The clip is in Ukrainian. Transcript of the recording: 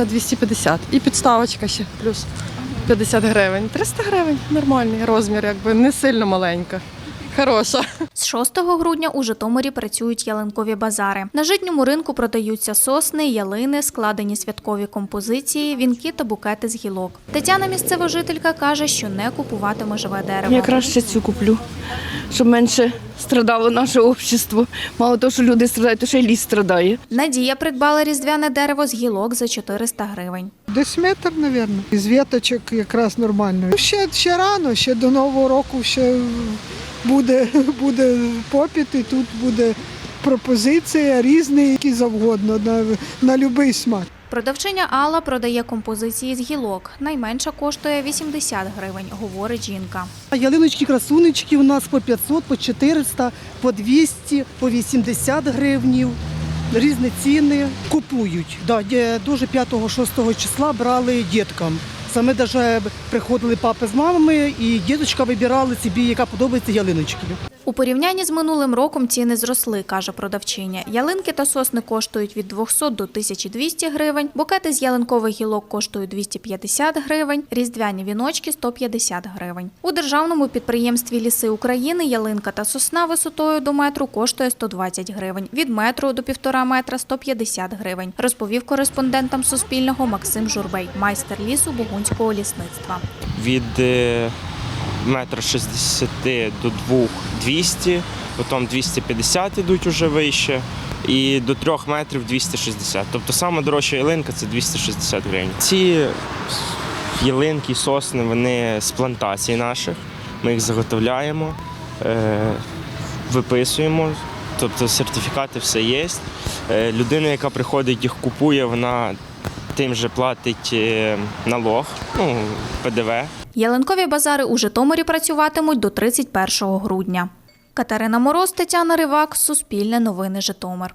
це 250. І підставочка ще плюс 50 гривень. 300 гривень нормальний розмір, якби не сильно маленька. Хороша. З 6 грудня у Житомирі працюють ялинкові базари. На житньому ринку продаються сосни, ялини, складені святкові композиції, вінки та букети з гілок. Тетяна, місцева жителька, каже, що не купуватиме живе дерево. Я краще цю куплю, щоб менше страдало наше общество. Мало того, що люди страдають, то ще й ліс страдає. Надія придбала різдвяне дерево з гілок за 400 гривень. Десь метр, мабуть. Із віточок якраз нормально. Ще, ще рано, ще до Нового року ще буде, буде попіт, і тут буде пропозиція різні, які завгодно, на, на будь-який смак. Продавчиня Алла продає композиції з гілок. Найменша коштує 80 гривень, говорить жінка. Ялиночки, красунечки у нас по 500, по 400, по 200, по 80 гривнів. Різні ціни купують. Да, дуже 5-6 числа брали діткам. Саме даже приходили папи з мамами, і діточка вибирали собі, яка подобається ялиночки. У порівнянні з минулим роком ціни зросли, каже продавчиня. Ялинки та сосни коштують від 200 до 1200 гривень, букети з ялинкових гілок коштують 250 гривень, різдвяні віночки 150 гривень. У державному підприємстві Ліси України ялинка та сосна висотою до метру коштує 120 гривень, від метру до півтора метра 150 гривень, розповів кореспондентам Суспільного Максим Журбей, майстер лісу Бугунського лісництва. від метра 60 до 2 200, потім 250 йдуть уже вище, і до 3 метрів 260. Тобто саме дорожча ялинка це 260 гривень. Ці ялинки, сосни, вони з плантацій наших. Ми їх заготовляємо, е, виписуємо, тобто сертифікати все є. Е, Людина, яка приходить, їх купує, вона тим же платить е, налог, ну, ПДВ. Ялинкові базари у Житомирі працюватимуть до 31 грудня. Катерина Мороз, Тетяна Ривак, Суспільне новини Житомир.